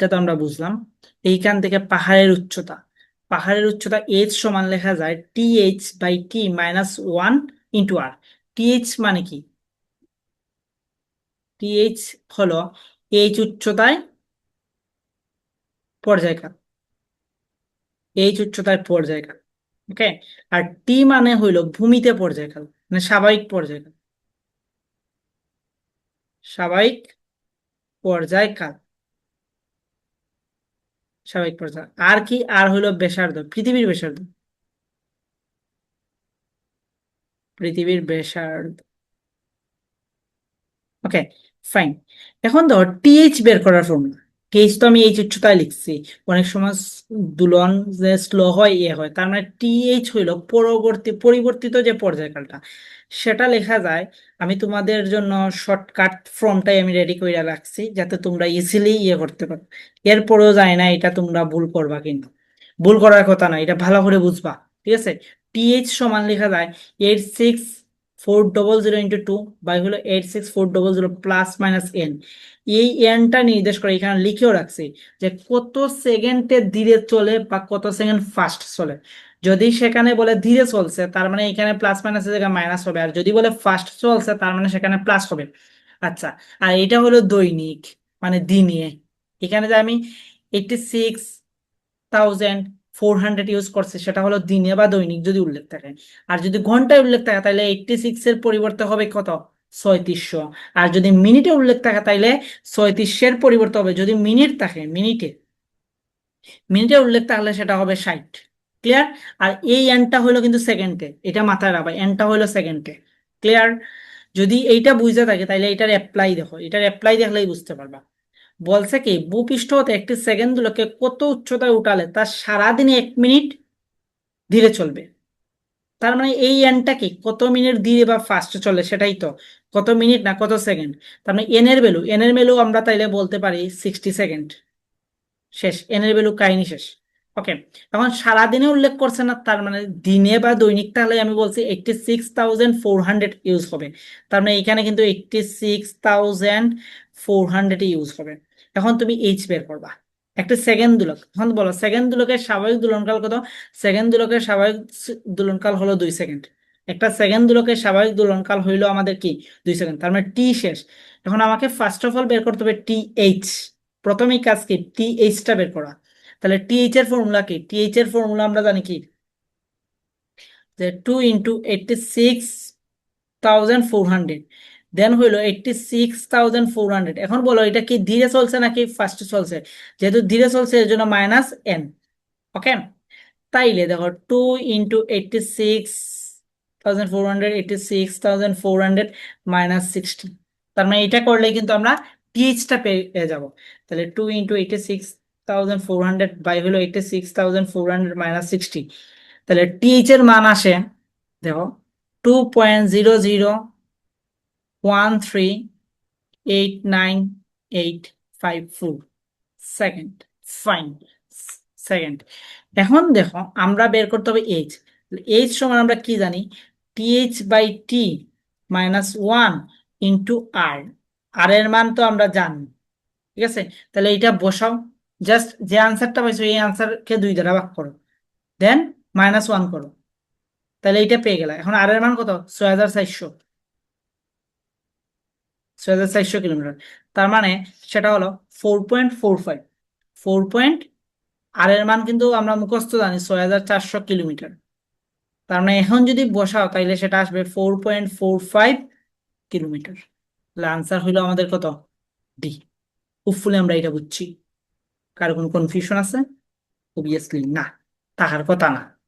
এটা তো আমরা বুঝলাম। এইখান থেকে পাহাড়ের উচ্চতা। পাহাড়ের উচ্চতা এইচ সমান লেখা যায় T H by T minus one into R T H মানে কি? টি এইচ হলো এইচ উচ্চতায় পর্যায়কাল এইচ উচ্চতায় পর্যায়কাল ওকে আর টি মানে হইল ভূমিতে পর্যায়কাল মানে স্বাভাবিক পর্যায়কাল স্বাভাবিক পর্যায়কাল স্বাভাবিক পর্যায় আর কি? আর হইল ব্যাসার্ধ, পৃথিবীর ব্যাসার্ধ। পৃথিবীর ব্যাসার্ধ। ওকে ফাইন এখন ধর টিএইচ বের করার ফর্মুলা টিএইচ তো আমি এইচ উচ্চতায় লিখছি। অনেক সময় দুলন যে স্লো হয় ইয়ে হয়। তার মানে টিএইচ হইল পরবর্তী, পরিবর্তিত যে পর্যায়কালটা। সেটা লেখা যায়, আমি তোমাদের জন্য শর্টকাট ফর্মটাই আমি রেডি করে রাখছি, যাতে তোমরা ইজিলি ইয়ে করতে পারো। এরপরেও যায় না এটা তোমরা ভুল করবা কিন্তু ভুল করার কথা না, এটা ভালো করে বুঝবা। ঠিক আছে? টিএইচ সমান লেখা যায় eight six four double zero into two by হলো eight six four double zero plus minus N এই এনটা নির্দেশ করে এখানে লিখেও রাখছি যে কত সেকেন্ডে ধীরে চলে বা কত সেকেন্ড ফাস্ট চলে। যদি সেখানে বলে ধীরে চলছে, তার মানে এখানে প্লাস মাইনাস জায়গায় মাইনাস হবে। আর যদি বলে ফাস্ট চলছে, তার মানে সেখানে প্লাস হবে। আচ্ছা আর এটা হলো দৈনিক মানে দিনে। এখানে যে আমি eighty six thousand four hundred use করছে, সেটা হলো দিনে বা দৈনিক যদি উল্লেখ থাকে। আর যদি ঘন্টায় উল্লেখ থাকে, তাহলে এইটটি সিক্স এর পরিবর্তে হবে কত? ছয়ত্রিশশো। আর যদি মিনিটে উল্লেখ থাকে তাহলে ছয়ত্রিশের পরিবর্তে হবে। যদি মিনিট থাকে, মিনিটে মিনিটে উল্লেখ থাকলে সেটা হবে ষাট। ক্লিয়ার আর এই এনটা হলো কিন্তু সেকেন্ডে এটা মাথায় রাখবা এনটা হলো সেকেন্ডে ক্লিয়ার যদি এইটা বুঝতে থাকে তাহলে এটার অ্যাপ্লাই দেখো। এটার অ্যাপ্লাই দেখলেই বুঝতে পারবা। বলছে কি ভূপৃষ্ঠ হতে একটি সেকেন্ড দুলকে কত উচ্চতায় উঠালে তা সারাদিনে এক মিনিট ধীরে চলবে। তার মানে এই এনটা কি, কত মিনিট ধীরে বা ফাস্ট চলে সেটাই তো, কত মিনিট না কত সেকেন্ড তার মানে এনের ভ্যালু এনের ভ্যালু আমরা তাইলে বলতে পারি সিক্সটি সেকেন্ড শেষ এনের ভ্যালু কাহিনী শেষ। ওকে এখন সারাদিনে উল্লেখ করছে না, তার মানে দিনে বা দৈনিক তাহলে আমি বলছি eighty six thousand four hundred use হবে। তার মানে এখানে কিন্তু eighty six thousand four hundred use হবে। এখন তুমি এইচ বের করবা। একটা সেকেন্ড দুলক। এখন বলো সেকেন্ড দুলকের স্বাভাবিক দুলনকাল কত? সেকেন্ড দুলকের স্বাভাবিক দুলনকাল হলো দুই সেকেন্ড একটা সেকেন্ড দুলকের স্বাভাবিক দুলনকাল হইল আমাদের কি? দুই সেকেন্ড তার মানে টি শেষ। এখন আমাকে ফার্স্ট অফ অল বের করতে হবে টি এইচ প্রথমেই কাজ কি? টি এইচটা বের করা। তাহলে টি এইচ এর ফর্মুলা কি? টি এইচ এর ফর্মুলা আমরা জানি কি? যে two into eighty six thousand four hundred then হইল eighty six thousand four hundred এখন বলো, এটা কি ধীরে চলছে নাকি ফার্স্টে চলছে? যেহেতু ধীরে চলছে, এর জন্য মাইনাস এন ওকে তাইলে দেখো two into eighty six thousand four hundred eighty six thousand four hundred minus sixty তার মানে এটা করলে কিন্তু আমরা টিএইচটা পেয়ে যাব। তাহলে two into eighty six thousand four hundred by হলো eighty six thousand four hundred minus sixty তাহলে টিএইচ এর মান আসে, দেখো two point zero zero one three eight nine eight five four second fine second এখন দেখো, আমরা বের করতে হবে এইচ এইচ সমান আমরা কি জানি? T H by T minus one into R R এর মান তো আমরা জানি। ঠিক আছে? তাহলে এটা বসাও। জাস্ট যে আনসারটা পাইছো, এই আনসারকে দুই দ্বারা ভাগ করো। দেন মাইনাস ওয়ান করো। তাহলে এইটা পেয়ে গেলে। এখন আর এর মান কত? ছয় হাজার চারশো। ছয় হাজার চারশো কিলোমিটার। তার মানে সেটা হলো four point four five four point R এর মান কিন্তু আমরা মুখস্থ জানি ছয় হাজার চারশো কিলোমিটার। তার মানে এখন যদি বসাও তাইলে সেটা আসবে four point four five kilometre. তাহলে আনসার হইল আমাদের কত? ডি হোপফুলি আমরা এটা বুঝছি। কারও কোনো কনফিউশন আছে? অবভিয়াসলি না। তাহার কথা না।